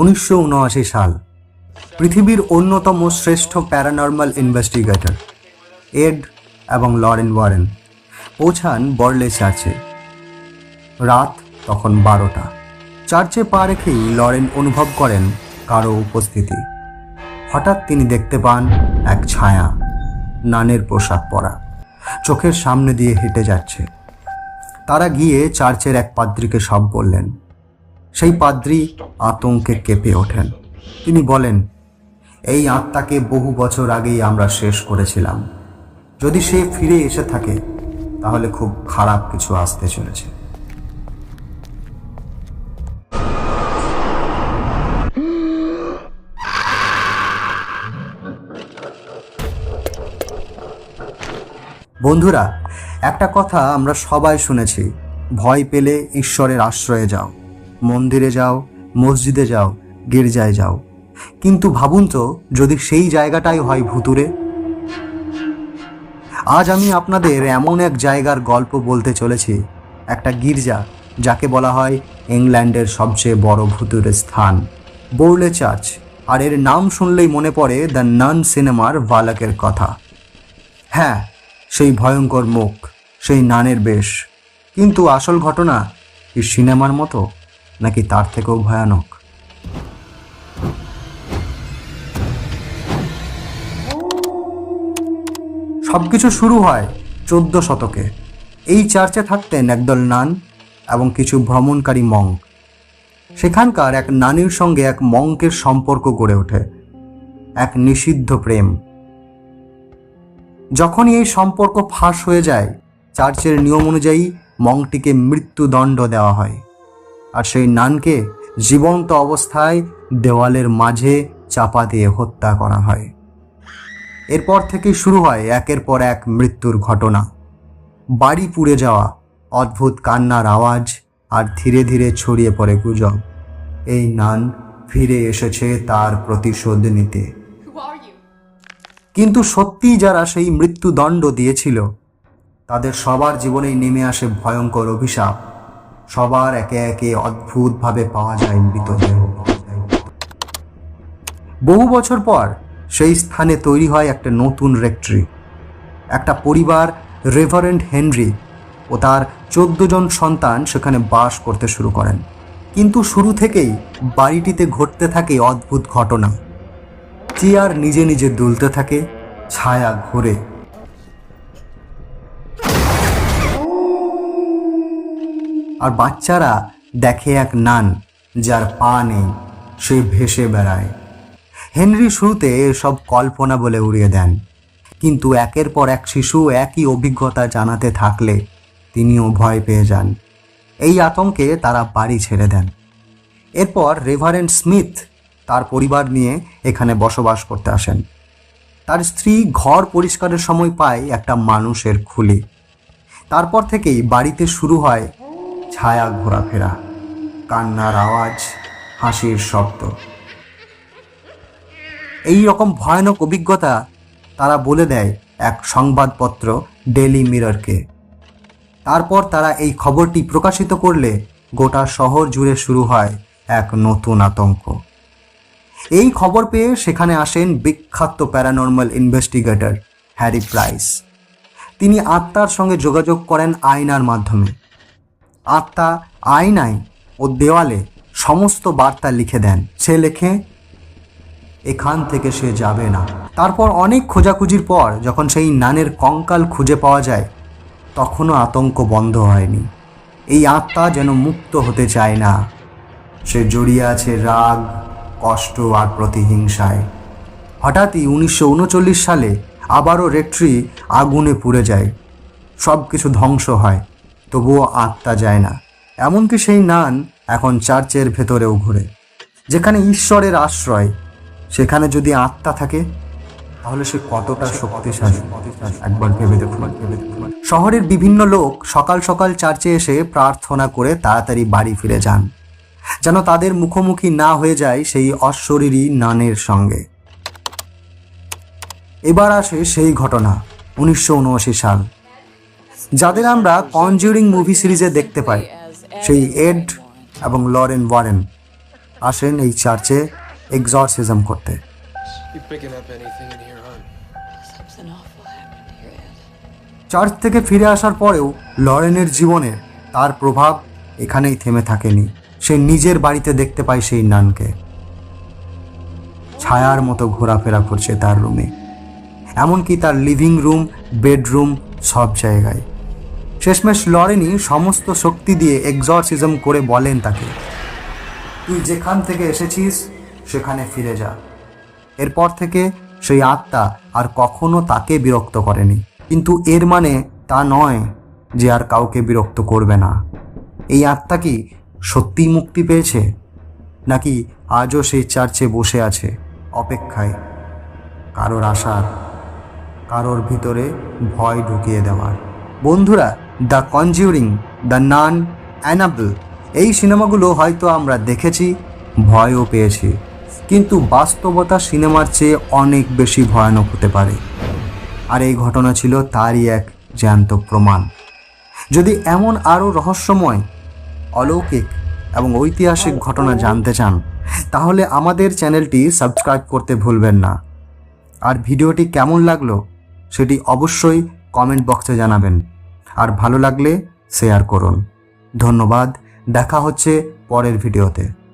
উনিশশো উনআশি সাল, পৃথিবীর অন্যতম শ্রেষ্ঠ প্যারানর্মাল ইনভেস্টিগেটর, এড এবং লরেন ওয়ারেন পৌঁছান বর্লে চার্চে রাত তখন বারোটা। চার্চে পা রেখেই লরেন অনুভব করেন কারও উপস্থিতি। হঠাৎ তিনি দেখতে পান এক ছায়া, নানের পোশাক পরা, চোখের সামনে দিয়ে হেঁটে যাচ্ছে। তারা গিয়ে চার্চের এক পাদ্রীকে সব বললেন। সেই পাদ্রী আতঙ্কে কেঁপে ওঠেন। তিনি বলেন, এই আত্মাকে বহু বছর আগেই আমরা শেষ করেছিলাম। যদি সে ফিরে এসে থাকে, তাহলে খুব খারাপ কিছু আসতে চলেছে। বন্ধুরা, একটা কথা আমরা সবাই শুনেছি, ভয় পেলে ঈশ্বরের আশ্রয়ে যাও। মন্দিরে যাও, মসজিদে যাও, গির্জায় যাও। কিন্তু ভাবুন তো, যদি সেই জায়গাটাই হয় ভুতুরে আজ আমি আপনাদের এমন এক জায়গার গল্প বলতে চলেছি। একটা গির্জা, যাকে বলা হয় ইংল্যান্ডের সবচেয়ে বড় ভুতুরে স্থান। বোর্লে চার্চ, আর এর নাম শুনলেই মনে পড়ে দ্য নান সিনেমার বালকের কথা। হ্যাঁ সেই ভয়ঙ্কর মুখ, সেই নানের বেশ। কিন্তু আসল ঘটনা কি সিনেমার মতো? নাকি তার থেকেও ভয়ানক? সবকিছু শুরু হয় চোদ্দ শতকে। এই চার্চে থাকতেন একদল নান এবং কিছু ভ্রমণকারী মঙ্ক সেখানকার এক নানির সঙ্গে এক মঙ্কের সম্পর্ক গড়ে ওঠে, এক নিষিদ্ধ প্রেম। যখনই এই সম্পর্ক ফাঁস হয়ে যায়, চার্চের নিয়ম অনুযায়ী মংটিকে মৃত্যুদণ্ড দেওয়া হয়। আর সেই নানকে জীবন্ত অবস্থায় দেওয়ালের মাঝে চাপা দিয়ে হত্যা করা হয়। এরপর থেকেই শুরু হয় একের পর এক মৃত্যুর ঘটনা। বাড়ি পুড়ে যাওয়া অদ্ভুত কান্নার আওয়াজ আর ধীরে ধীরে ছড়িয়ে পড়ে গুজব। এই নান ফিরে এসেছে তার প্রতিশোধ নিতে? কিন্তু সত্যিই যারা সেই মৃত্যুদণ্ড দিয়েছিল তাদের সবার জীবনেই নেমে আসে ভয়ঙ্কর অভিশাপ। সবার একে একে অদ্ভুতভাবে পাওয়া যায় মৃতদেহ বহু বছর পর সেই স্থানে তৈরি হয় একটা নতুন রেক্টরি একটা পরিবার রেভারেন্ড হেনরি ও তার চোদ্দ জন সন্তান সেখানে বাস করতে শুরু করেন। কিন্তু শুরু থেকেই বাড়িটিতে ঘটতে থাকে অদ্ভুত ঘটনা। চেয়ার নিজে নিজে দুলতে থাকে, ছায়া ঘোরে। আর বাচ্চারা দেখে এক নান যার পা নেই, সে ভেসে বেড়ায়। হেনরি শুরুতে সব কল্পনা বলে উড়িয়ে দেন, কিন্তু একের পর এক শিশু একই অভিজ্ঞতা জানাতে থাকলে তিনিও ভয় পেয়ে যান। এই আতঙ্কে তারা বাড়ি ছেড়ে দেন। এরপর রেভারেন্ড স্মিথ তার পরিবার নিয়ে এখানে বসবাস করতে আসেন। তার স্ত্রী ঘর পরিষ্কারের সময় পায় একটা মানুষের খুলি। তারপর থেকেই বাড়িতে শুরু হয় ছায়া ঘোরাফেরা, কান্নার আওয়াজ, হাসির শব্দ। এই রকম ভয়ানক অভিজ্ঞতা তারা বলে দেয় এক সংবাদপত্র ডেলি মিররকে। তারপর তারা এই খবরটি প্রকাশিত করলে গোটা শহর জুড়ে শুরু হয় এক নতুন আতঙ্ক। এই খবর পেয়ে সেখানে আসেন বিখ্যাত প্যারানর্মাল ইনভেস্টিগেটর হ্যারি প্রাইস। তিনি আত্মার সঙ্গে যোগাযোগ করেন আয়নার মাধ্যমে। আত্মা, আয়নায় ও দেওয়ালে সমস্ত বার্তা লিখে দেন। সে লেখে, এখান থেকে সে যাবে না। তারপর অনেক খোঁজাখুঁজির পর যখন সেই নানের কঙ্কাল খুঁজে পাওয়া যায়, তখনও আতঙ্ক বন্ধ হয়নি। এই আত্মা যেন মুক্ত হতে চায় না। সে জড়িয়ে আছে রাগ, কষ্ট আর প্রতিহিংসায়। হঠাৎই উনিশশো উনচল্লিশ সালে আবারও রেট্রি আগুনে পুড়ে যায়। সব কিছু ধ্বংস হয়। তবুও আত্মা যায় না। এমনকি সেই নান এখন চার্চের ভেতরেও ঘুরে, যেখানে ঈশ্বরের আশ্রয়। সেখানে যদি আত্মা থাকে, তাহলে সে কতটা শক্তিশালী? একবার ভেবে দেখুন। শহরের বিভিন্ন লোক সকাল সকাল চার্চে এসে প্রার্থনা করে তাড়াতাড়ি বাড়ি ফিরে যান, যেন তাদের মুখোমুখি না হয়ে যায় সেই অশরীরী নানের সঙ্গে। এবার আসে সেই ঘটনা, উনিশশো উনআশি সাল। যাদের আমরা কনজিউরিং মুভি সিরিজে দেখতে পাই সেই এড এবং লরেন ওয়ারেন আসেন এই চার্চে এক্সরসিজম করতে You picking up anything in here, hon? Something awful happened here, Ed. Church থেকে ফিরে আসার পরেও লরেনের জীবনে তার প্রভাব এখানেই থেমে থাকেনি সে নিজের বাড়িতে দেখতে পায় সেই নানকে ছায়ার মতো ঘোরাফেরা করছে তার রুমে এমনকি তার লিভিং রুম বেডরুম সব জায়গায়। শেষমেশ লরেনি সমস্ত শক্তি দিয়ে এক্সরসিজম করে বলেন তাকে, তুই যেখান থেকে এসেছিস, সেখানে ফিরে যা। এরপর থেকে সেই আত্মা আর কখনো তাকে বিরক্ত করেনি। কিন্তু এর মানে তা নয় যে আর কাউকে বিরক্ত করবে না। এই আত্মা কি সত্যিই মুক্তি পেয়েছে? নাকি আজও সেই চার্চে বসে আছে অপেক্ষায়? কারোর আশার কারোর ভিতরে ভয় ঢুকিয়ে দেওয়ার। বন্ধুরা, the Conjuring, the Nun Annabelle, এই সিনেমাগুলো হয়তো আমরা দেখেছি, ভয়ও পেয়েছি। কিন্তু বাস্তবতা সিনেমার চেয়ে অনেক বেশি ভয়ানক হতে পারে। আর এই ঘটনা ছিল তারই এক জ্যান্ত প্রমাণ। যদি এমন আরও রহস্যময়, অলৌকিক এবং ঐতিহাসিক ঘটনা জানতে চান, তাহলে আমাদের চ্যানেলটি সাবস্ক্রাইব করতে ভুলবেন না। আর ভিডিওটি কেমন লাগল সেটি অবশ্যই কমেন্ট বক্সে জানাবেন। আর ভালো লাগলে শেয়ার করুন। ধন্যবাদ, দেখা হচ্ছে পরের ভিডিওতে